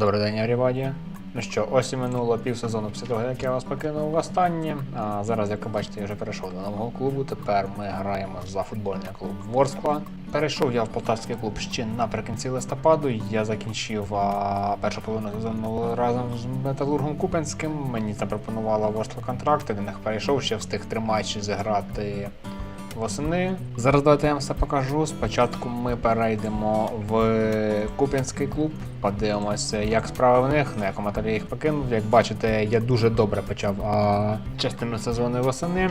Добрий день, Аріваді. Ну що, ось і минуло півсезону після того, як я вас покинув востаннє. А зараз, як ви бачите, я вже перейшов до нового клубу. Тепер ми граємо за футбольний клуб Ворскла. Перейшов я в полтавський клуб ще наприкінці листопаду. Я закінчив а, першу половину сезону разом з Металургом Купенським. Мені запропонувала Ворскла контракт, до них перейшов, ще встиг три матчі зіграти восени. Зараз давайте я вам все покажу. Спочатку ми перейдемо в Куп'янський клуб, подивимося, як справи в них, на якому етапі їх покинув. Як бачите, я дуже добре почав а, частину сезону восени.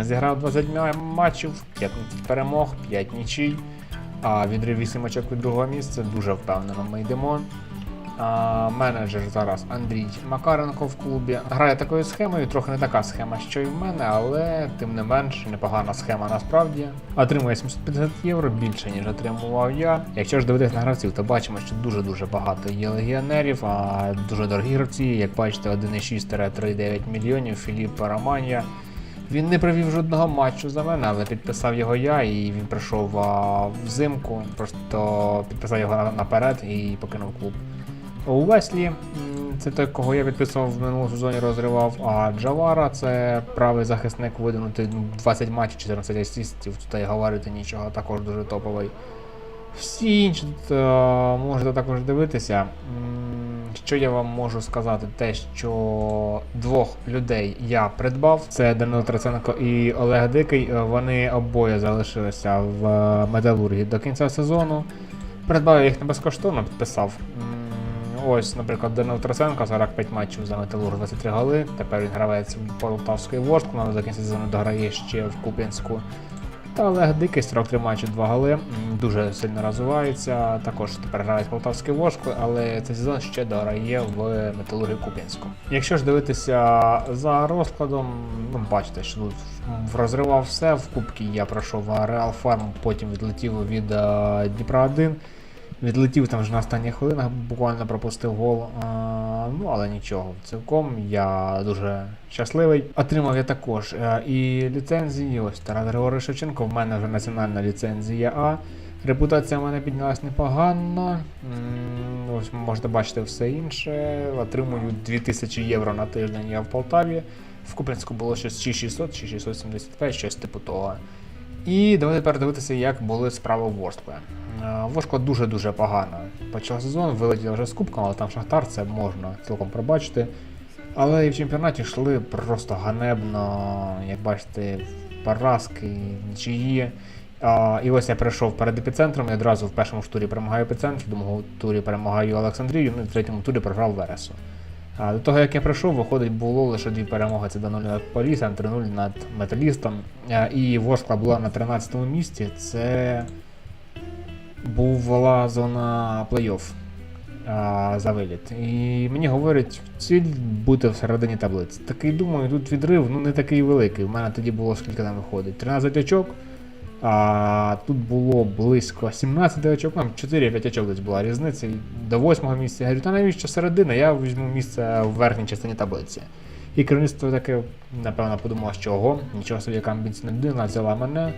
Зіграв 20 матчів, 15 перемог, 5 нічий. А відрив 8 очок від другого місця. Дуже впевнено ми йдемо. Менеджер зараз Андрій Макаренко в клубі. Грає такою схемою, трохи не така схема, що і в мене, але тим не менш непогана схема насправді. Отримує 750 євро більше, ніж отримував я. Якщо ж дивитись на гравців, то бачимо, що дуже-дуже багато є легіонерів, а дуже дорогі гравці, як бачите, 1,6-3,9 мільйонів Філіп Романія. Він не провів жодного матчу за мене, але підписав його я, і він прийшов а, взимку, просто підписав його наперед і покинув клуб. У Веслі це той, кого я підписував в минулому сезоні, розривав. А Джавара це правий захисник виданутий ну, 20 матчів, 14 асистів, тут і говорити нічого, також дуже топовий. Всі інші тут е, можете також дивитися. Що я вам можу сказати? Те, що двох людей я придбав: це Данило Траценко і Олег Дикий. Е, Вони обоє залишилися в е, Металургі до кінця сезону. Придбав я їх не безкоштовно, підписав. Ось, наприклад, Данил Тросенко, 45 матчів за Металург, 23 голи. Тепер він гравець Полтавської Ворскли, але до кінця сезону дограє ще в Куп'янську. Та Олег Дикий, 43 матчі, 2 голи. Дуже сильно розвивається. Також тепер грає в Полтавській Ворскли, але цей сезон ще дограє в Металургі Куп'янську. Якщо ж дивитися за розкладом, ну бачите, що тут розривав все. В Кубці я пройшов Реал Фарм, потім відлетів від е, Дніпра 1. Відлетів там вже на останніх хвилинах, буквально пропустив гол. А, ну, але нічого. Цілком я дуже щасливий. Отримав я також е, і ліцензії. Ось Тарас Григорій Шевченко. В мене вже національна ліцензія А. Репутація в мене піднялась непогано. Ось можете бачити все інше. Отримую 2000 євро на тиждень я в Полтаві. В Куп'янську було щось чи 600, чи 675, щось типу того. І давайте тепер дивитися, як були справи в Ворскле. Е, Ворскла дуже-дуже погано. Почав сезон, вилетіли вже з кубком, але там Шахтар це можна цілком пробачити. Але і в чемпіонаті йшли просто ганебно, як бачите, поразки, нічиї. І ось я прийшов перед епіцентром і одразу в першому ж турі перемагаю епіцентр, в другому турі перемагаю Олександрію, ну і в третьому турі програв Вересу. А, до того, як я прийшов, виходить, було лише дві перемоги. Це до 0 над Полісом, 3-0 над Металістом. І Ворскла була на 13-му місці. Це була зона плей-офф за виліт. І мені говорять, ціль бути всередині таблиці. Такий думаю, тут відрив ну не такий великий. У мене тоді було скільки там виходить? 13 очок. А тут було близько 17 очок, там 4-5 очок десь була різниця. До 8 місця. Я говорю, та навіщо середина? Я візьму місце в верхній частині таблиці. І керівництво таке, напевно, подумало, що ого, нічого собі яка амбіційна людина взяла мене.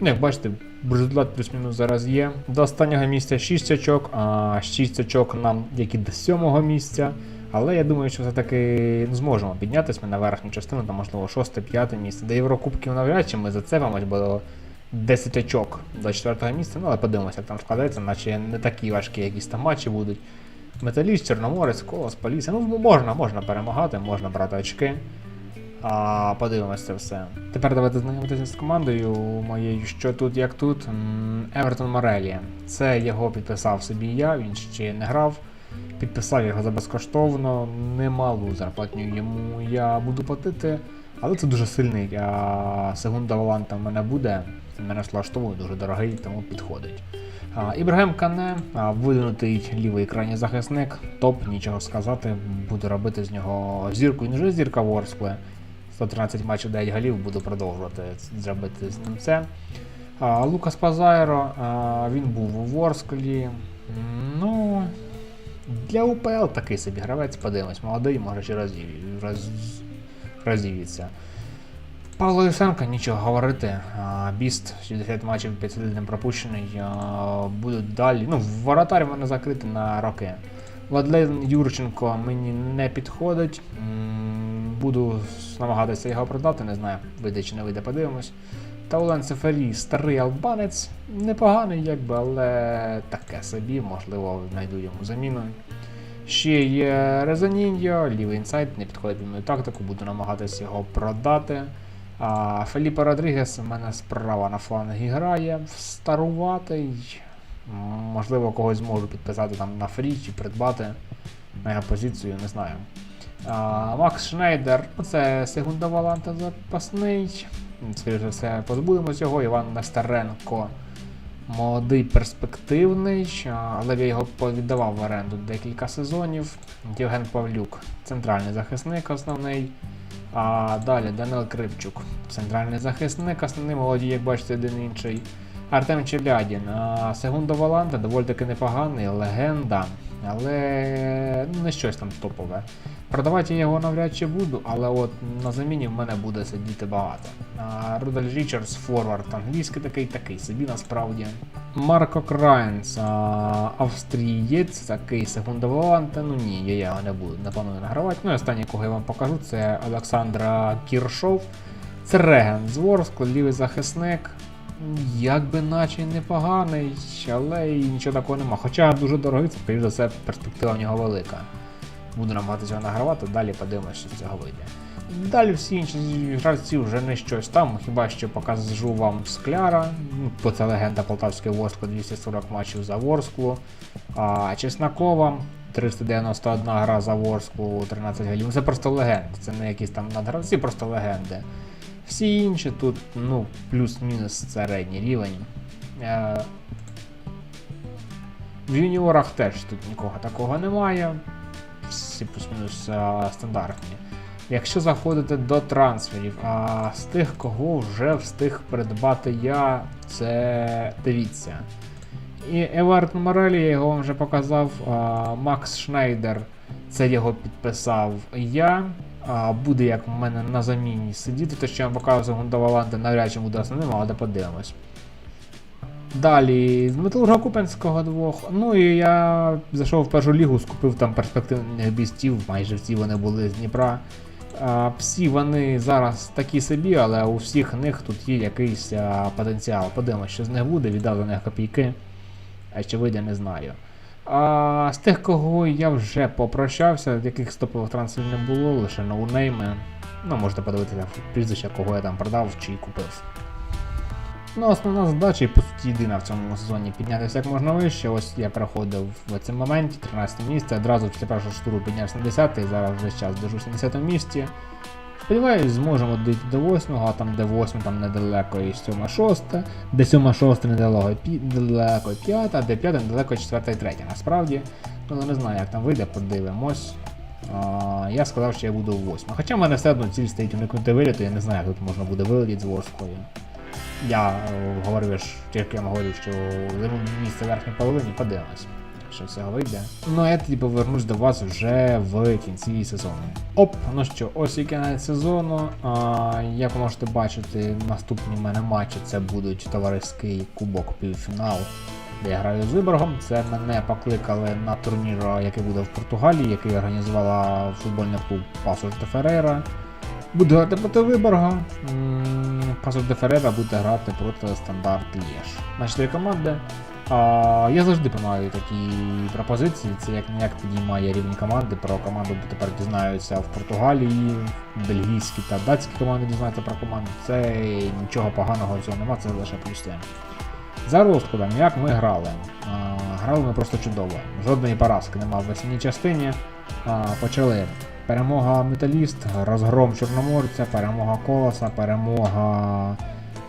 Ну, як бачите, результат плюс-мінус зараз є. До останнього місця 6 очок, а 6 очок нам які до 7 місця. Але я думаю, що все-таки ну, зможемо піднятися ми на верхню частину, там можливо 6-5 місце. До Єврокубків навряд чи ми зацепимось, бо 10 очок до 4 місця, ну але подивимося, як там складається, наче не такі важкі якісь там матчі будуть. Металіст, Чорноморець, Колос, Полісся. Ну, можна, можна перемагати, можна брати очки. А, подивимося це все. Тепер давайте знайомитися з командою моєю, що тут, як тут. Евертон Морелі. Це його підписав собі я, він ще не грав. Підписав його за безкоштовно, немалу зарплатню йому я буду платити. Але це дуже сильний. А, Сегунда Воланта в мене буде. Мене влаштовує дуже дорогий, тому підходить. А, Ібрагем Кане, а, видвинутий лівий крайній захисник, топ, нічого сказати, буду робити з нього зірку. Він вже зірка Ворскле. 113 матчів 9 голів, буду продовжувати зробити з ним це. А, Лукас Пазайро, а, він був у Ворсклі. Ну, для УПЛ такий собі гравець, подивимось, молодий, може ще розвів, роз, розвіється. Павло Юсенко, нічого говорити. А, Біст, 60 матчів, 51 пропущений. а, Будуть далі. Ну, воротар в мене закритий на роки. Владлен Юрченко мені не підходить. Буду намагатися його продати, не знаю, вийде чи не вийде, подивимось. Та Олен Сефері, старий албанець, непоганий, якби, але таке собі, можливо, знайду йому заміну. Ще є Резоніньо, лівий інсайт, не підходить під мою тактику, буду намагатися його продати. А Феліпе Родрігес у мене справа на флангі грає, старуватий. Можливо, когось зможу підписати там на фрі чи придбати на його позицію, не знаю. Макс Шнейдер, ну, це Сегунда Валанта запасний. Скоріше все, позбудемось його. Іван Нестеренко. Молодий, перспективний, але я його віддавав в оренду декілька сезонів. Євген Павлюк, центральний захисник основний. А далі Данил Кривчук, центральний захисник, основний молоді, як бачите, один інший. Артем Челядін, Сегундо Валанта, доволі таки непоганий, легенда, але ну, не щось там топове. Продавати я його навряд чи буду, але от на заміні в мене буде сидіти багато. Рудель Річардс, форвард англійський такий, такий собі насправді. Марко Крайнс, австрієць, такий секунда Ну ні, я його не буду, не планую награвати. Ну і останній, кого я вам покажу, це Олександра Кіршов. Це Реген з Ворскла, лівий захисник. Якби наче непоганий, але і нічого такого нема. Хоча дуже дорогий, це, за все, перспектива в нього велика. Буду намагатися його награвати, далі подивимося, що з цього вийде. Далі всі інші гравці вже не щось там, хіба що покажу вам Скляра, ну, бо це легенда Полтавської Ворскли, 240 матчів за Ворсклу. А Чеснокова 391 гра за Ворсклу, 13 голів. Ну, Це просто легенди, це не якісь там надгравці, просто легенди. Всі інші тут, ну, плюс-мінус середній рівень. Е, В юніорах теж тут нікого такого немає. Всі плюс-мінус е, стандартні. Якщо заходити до трансферів, а з тих, кого вже встиг придбати я, це дивіться. І Евард Морелі, я його вам вже показав. а, Макс Шнайдер, це його підписав я. А, буде як в мене на заміні сидіти, те, що я вам показував Гундаваланта, навряд чи буде основним, але подивимось. Далі з Металурга Купенського двох. Ну і я зайшов в першу лігу, скупив там перспективних бістів, майже всі вони були з Дніпра. А, всі вони зараз такі собі, але у всіх них тут є якийсь а, потенціал. Подивимось, що з них буде, віддав за них копійки. Вийде, не знаю. А з тих, кого я вже попрощався, яких стопових трансферів не було, лише ноунейми. Ну, можете подивитися прізвища, кого я там продав чи купив. Ну, основна задача, і по суті єдина в цьому сезоні піднятися як можна вище. Ось я проходив в цьому моменті, 13 місце, одразу після першого штуру піднявся на 10 і зараз вже час держусь на 10 місці. Сподіваюсь, зможемо дійти до 8, а там де 8, там недалеко і 7 6, де 7 6 недалеко, недалеко 5, а де 5 недалеко 4 і 3. Насправді, ну не знаю, як там вийде, подивимось. А, я сказав, що я буду в 8. Хоча в мене все одно ціль стоїть уникнути виліту, я не знаю, як тут можна буде вилетіти з Ворською. Я е, говорив, тільки я говорив, що місце в верхній половині, подивимось, що цього вийде. Ну а я тоді повернусь до вас вже в кінці сезону. Оп, ну що, ось і кінець сезону. А, як ви можете бачити, наступні в мене матчі це будуть товариський кубок півфінал. Де я граю з Виборгом. Це мене покликали на турнір, який буде в Португалії, який організувала футбольний клуб Пасос де Ферейра. Буду грати проти Виборга. Пасос де Ферера буде грати проти стандарт Лєш. На 4 команди. А, я завжди приймаю такі пропозиції. Це як не як підіймає рівні команди. Про команду тепер дізнаються в Португалії, бельгійські та датські команди дізнаються про команду. Це нічого поганого в цьому нема, це лише плюси. За розкладом, як ми грали. А, грали ми просто чудово. Жодної поразки нема в весній частині. А, почали. Перемога Металіст, розгром Чорноморця, перемога Колоса, перемога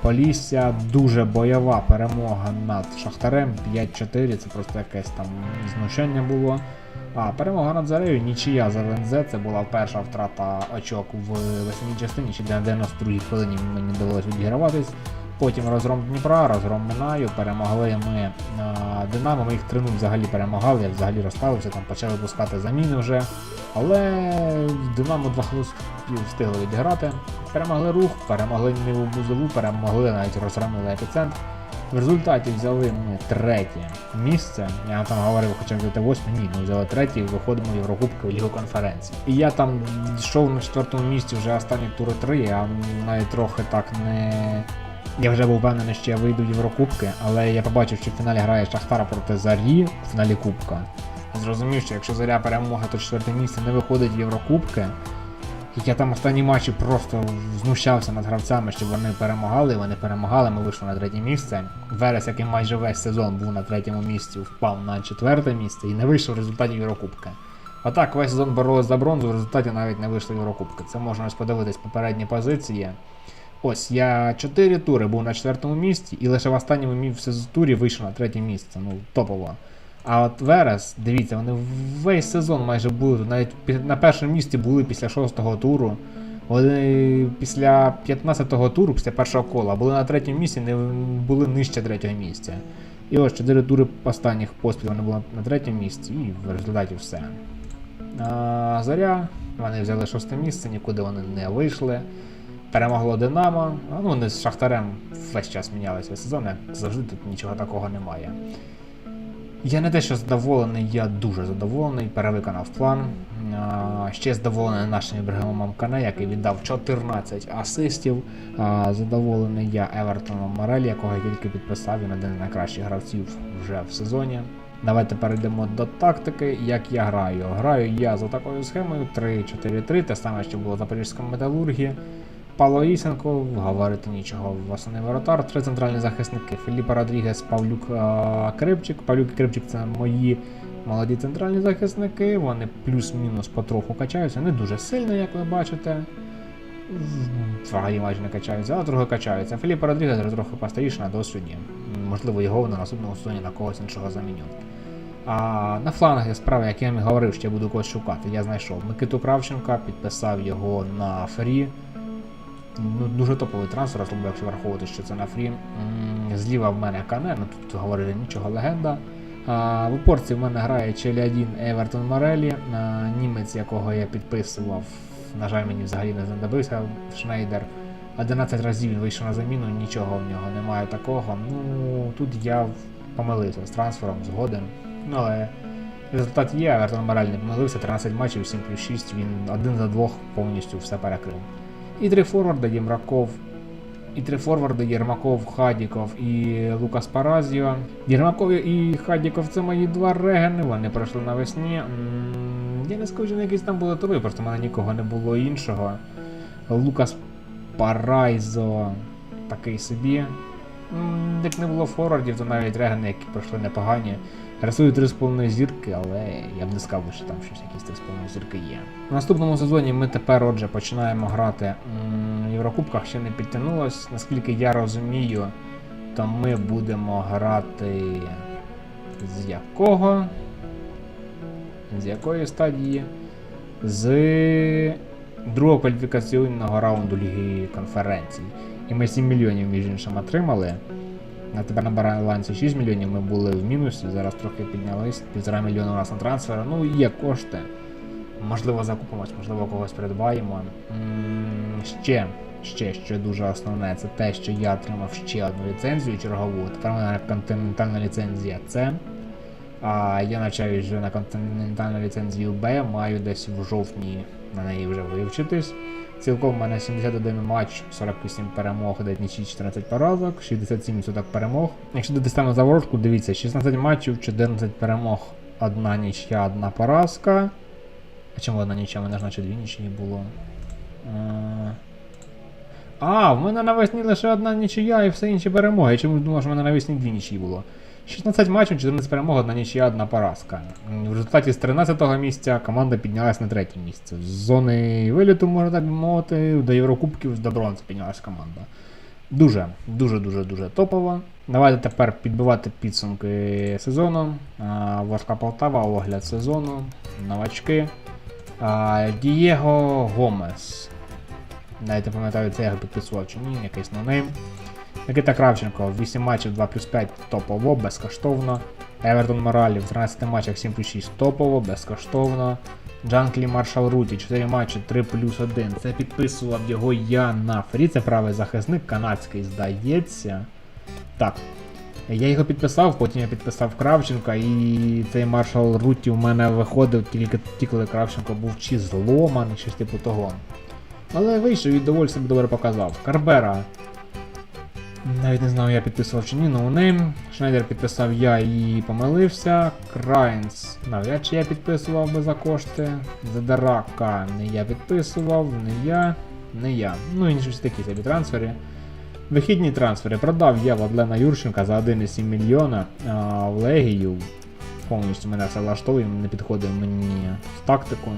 Полісся, дуже бойова перемога над Шахтарем 5-4, це просто якесь там знущання було. А перемога над Зарею, нічия за ЛНЗ, це була перша втрата очок в весній частині, ще на 92-й хвилині мені довелося відіграватись. Потім розгром Дніпра, розгром Минаю, перемогли ми а, Динамо, ми їх 3 взагалі перемагали, я взагалі розставився, там почали випускати заміни вже. Але Динамо два хвилини встигли відіграти. Перемогли рух, перемогли Ниву Бузову, перемогли навіть розгромили епіцентр. В результаті взяли ми третє місце. Я там говорив, хоча взяти восьме, ні, ми взяли третє і виходимо в Єврокубки в Лігу конференції. І я там йшов на четвертому місці вже останні тури три, я навіть трохи так не. Я вже був впевнений, що я вийду в Єврокубки, але я побачив, що в фіналі грає Шахтара проти Зарі в фіналі Кубка. Зрозумів, що якщо Заря перемога, то четверте місце не виходить в Єврокубки. І я там останні матчі просто знущався над гравцями, щоб вони перемагали. Вони перемагали, ми вийшли на третє місце. Верес, який майже весь сезон був на третьому місці, впав на четверте місце і не вийшов в результаті Єврокубки. А так, весь сезон боролись за бронзу, в результаті навіть не вийшли в Єврокубки. Це можна ось подивитись попередні позиції. Ось я 4 тури був на четвертому місці, і лише в останньому місці турі вийшов на третє місце. Ну, топово. А от Верес, дивіться, вони весь сезон майже були, навіть на першому місці були після шостого туру. Вони після 15-го туру, після першого кола, були на третьому місці, не були нижче третього місця. І ось 4 тури останніх поспіль вони були на третьому місці, і в результаті все. А, Заря, вони взяли шосте місце, нікуди вони не вийшли. Перемогло Динамо. Ну, вони з Шахтарем весь час мінялися сезон, як завжди тут нічого такого немає. Я не те, що задоволений, я дуже задоволений, перевиконав план. Ще задоволений нашим Ібрагимом Кане, який віддав 14 асистів. Задоволений я Евертоном Морелі, якого я тільки підписав, він один з найкращих гравців вже в сезоні. Давайте перейдемо до тактики, як я граю. Граю я за такою схемою 3-4-3, те саме, що було в Запорізькому металургі. Павло Ісенко, говорити нічого, власний воротар, три центральні захисники. Філіпа Родрігес, Павлюк а, Кривчик. Павлюк і Кривчик це мої молоді центральні захисники. Вони плюс-мінус потроху качаються. Не дуже сильно, як ви бачите. Взагалі майже не качаються, а трохи качаються. Філіпа Родрігес трохи постаріше на досвіді. Можливо, його на наступному сезоні на когось іншого заміню. А на флангах справи, як я і говорив, що я буду когось шукати. Я знайшов Микиту Кравченка, підписав його на фрі. Ну, дуже топовий трансфер, особливо якщо враховувати, що це на фрі. Зліва в мене Кане, ну тут говорили нічого легенда. В упорці в мене грає Челядін Евертон Морелі, німець, якого я підписував. На жаль, мені взагалі не знадобився Шнейдер. 11 разів він вийшов на заміну, нічого в нього немає такого. Ну тут я помилився з трансфером, згоден. Ну але результат є, Евертон Морель не помилився, 13 матчів, 7 плюс 6, він один за двох повністю все перекрив. І три форварда Ємраков, і три форварди Єрмаков, Хадіков і Лукас Паразіо. Єрмаков і Хадіков це мої два регени, вони пройшли навесні. Я не скажу, що якісь там були тови, просто в мене нікого не було іншого. Лукас Парайзо такий собі. Як не було форвардів, то навіть регени, які пройшли непогані. Рисую 3,5 зірки, але я б не сказав, що там щось якісь 3,5 зірки є. В наступному сезоні ми тепер, отже, починаємо грати в Єврокубках, ще не підтягнулось. Наскільки я розумію, то ми будемо грати з якого? З якої стадії? З другого кваліфікаційного раунду Ліги конференцій. І ми 7 мільйонів, між іншим, отримали. Тепер на балансі 6 мільйонів ми були в мінусі, зараз трохи піднялись. Півтора мільйона у нас на трансфер. Ну, є кошти. Можливо, закупимось, можливо, когось придбаємо. Ще, ще, що дуже основне, це те, що я отримав ще одну ліцензію чергову. Тепер у мене континентальна ліцензія С. А я навчаюсь вже на континентальну ліцензію Б, маю десь в жовтні на неї вже вивчитись. Цілком у мене 71 матч, 48 перемог, 9 нічий, 14 поразок, 67% перемог. Якщо на заворотку, дивіться, 16 матчів, 14 перемог, одна нічия, одна поразка. А чому одна нічия? У мене ж наче дві нічиї було. Е, А, в мене навесні лише одна нічия і все інші перемоги. Я чомусь думав, що в мене навесні дві нічиї було. 16 матчів, 14 перемог, одна нічия, одна поразка. В результаті з 13-го місця команда піднялась на третє місце. З зони виліту, можна так мовити, до Єврокубків до бронзи піднялась команда. Дуже, дуже, дуже, топово. Давайте тепер підбивати підсумки сезону. А, Ворска Полтава, огляд сезону, новачки. Дієго Гомес. Навіть пам'ятаю, це я його підписував чи ні, якийсь нонейм. Микита Кравченко, 8 матчів 2 плюс 5 топово, безкоштовно. Евертон Моралі в 13 матчах 7 плюс 6 топово, безкоштовно. Джанклі Маршал Руті, 4 матчі 3 плюс 1. Це підписував його я на фрі. Це правий захисник, канадський, здається. Так. Я його підписав, потім я підписав Кравченка, і цей маршал Рутті в мене виходив тільки ті, коли Кравченко був чи зломаний, щось типу того. Але вийшов і доволі себе добре показав. Карбера. Навіть не знаю, я підписував чи ні, ноунейм. Шнайдер підписав я і помилився. Крайнс. Навряд чи я підписував би за кошти. Задарака не я підписував, не я, не я. Ну і щось такі собі трансфери. Вихідні трансфери продав я Владлена Юрченка за 1,7 мільйона а, в Легію. Повністю мене все влаштовує, не підходить мені в тактику.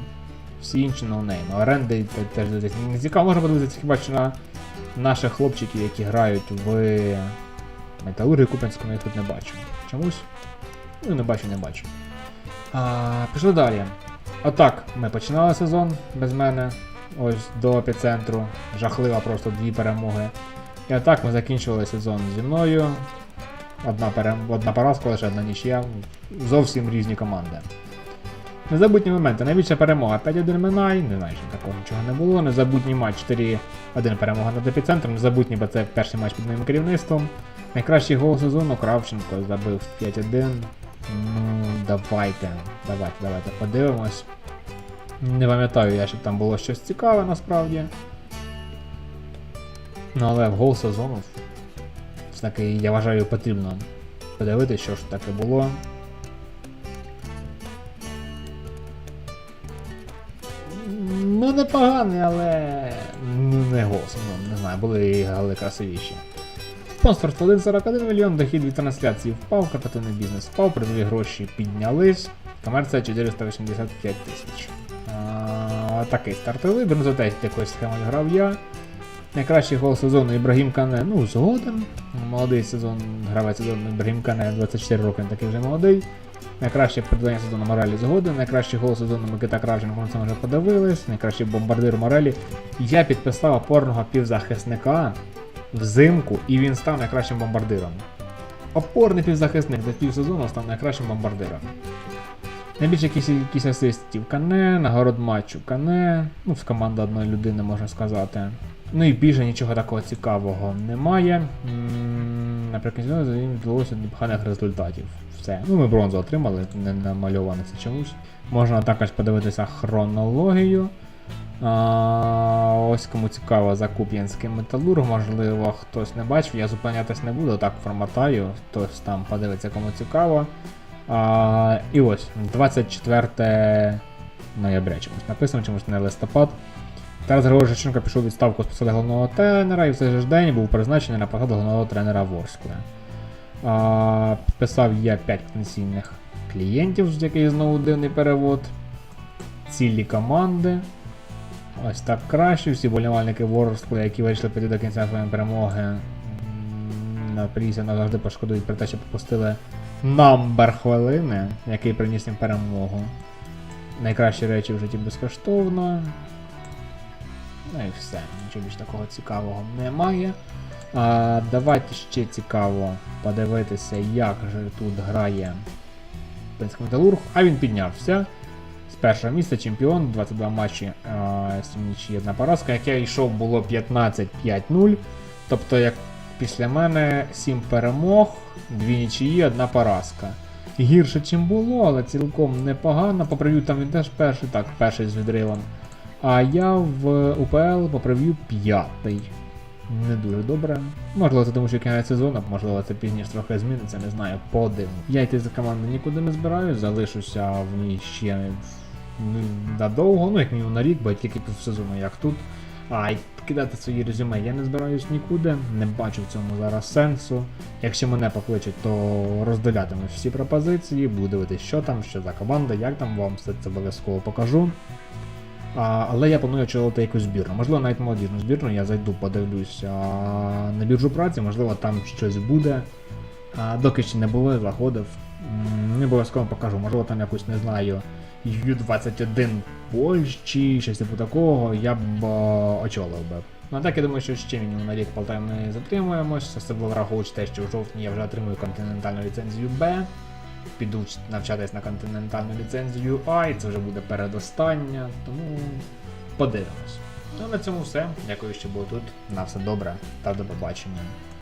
Всі інші ноунейми. Оренди теж десь не цікаво, можна подивитися хіба що на наших хлопчиків, які грають в Металургії Купенському, я тут не бачу. Чомусь? Ну, не бачу, не бачу. А, пішли далі. Отак, ми починали сезон без мене. Ось до епіцентру. Жахлива просто дві перемоги. І отак ми закінчували сезон зі мною. Одна, перем... одна поразка, лише одна нічия. Зовсім різні команди. Незабутні моменти. Найбільша перемога 5-1 Минай. Не знаю, що такого нічого не було. Незабутній матч 4-1 перемога над епіцентром. Незабутній, бо це перший матч під моїм керівництвом. Найкращий гол сезону Кравченко забив 5-1. Ну, давайте, давайте, давайте подивимось. Не пам'ятаю я, щоб там було щось цікаве насправді. Ну, але в гол сезону все-таки, я вважаю, потрібно подивитися, що ж таке було. Непоганий, але не гол сезон, не знаю, були гали красивіші. Спонсорство 1,41 мільйон, дохід від трансляції впав, капітальний бізнес впав, призові гроші піднялись, комерція 485 тисяч. Такий стартовий, бронзотест якоюсь схемою грав я. Найкращий гол сезону Ібрагім Кане, ну, згоден. Молодий сезон, гравець сезону Ібрагім Кане, 24 роки, він такий вже молодий. Найкраще придбання сезону Моралі згоден. Найкращий гол сезону Микита Кравченко, це вже подивились. Найкращий бомбардир Моралі. Я підписав опорного півзахисника взимку, і він став найкращим бомбардиром. Опорний півзахисник за півсезону став найкращим бомбардиром. Найбільше якісь, якісь асистів Кане, нагород матчу Кане, ну, з команди одної людини можна сказати. Ну і більше нічого такого цікавого немає. Наприкінці їм вдалося непоганих результатів. Все. Ну, ми бронзу отримали, не намальовано це чомусь. Можна також подивитися хронологію. А, ось кому цікаво Закуп'янський металург, можливо, хтось не бачив, я зупинятись не буду, так форматаю, хтось там подивиться, кому цікаво. А, і ось, 24 ноября чомусь написано, чомусь не листопад. Тарас Григорович Шевченко пішов відставку з посади головного тренера і в цей же день був призначений на посаду головного тренера Ворскли. А, підписав я 5 потенційних клієнтів, з яких знову дивний перевод. Цілі команди. Ось так краще. Всі болівальники Ворскли, які вийшли піти до кінця своєї перемоги. На прізі назавжди пошкодують про те, що пропустили намбер хвилини, який приніс їм перемогу. Найкращі речі в житті безкоштовно. Ну і все, нічого більш такого цікавого немає. А, давайте ще цікаво подивитися, як же тут грає Пенський Металург. А він піднявся. З першого місця чемпіон, 22 матчі, 7 нічі, одна поразка. Як я йшов, було 15-5-0. Тобто, як після мене 7 перемог, 2 нічиї, одна поразка. Гірше, чим було, але цілком непогано. По прев'ю там він теж перший, так, перший з відривом. А я в УПЛ по прев'ю п'ятий. Не дуже добре. Можливо, це тому, що кінець сезону, можливо, це пізніше трохи зміниться, не знаю, подивимо. Я йти за команду нікуди не збираюсь, залишуся в ній ще ну, надовго, ну як мінімум на рік, бо тільки півсезону, як тут. А й кидати свої резюме я не збираюсь нікуди, не бачу в цьому зараз сенсу. Якщо мене покличуть, то розділятиму всі пропозиції, буду дивитися, що там, що за команда, як там вам все це обов'язково покажу. А, але я планую очолити якусь збірну. Можливо, навіть молодіжну збірну, я зайду, подивлюся на біржу праці, можливо, там щось буде. А, доки ще не було, заходив. Не обов'язково покажу, можливо, там якусь не знаю. Ю-21 Польщі, щось типу такого, я б е, очолив би. Ну а так я думаю, що ще мінімум на рік Полтаві ми затримуємось, особливо враховуючи те, що в жовтні я вже отримую континентальну ліцензію Б. Піду навчатись на континентальну ліцензію А, і це вже буде передостання, тому подивимось. Ну на цьому все. Дякую, що були тут. На все добре та до побачення.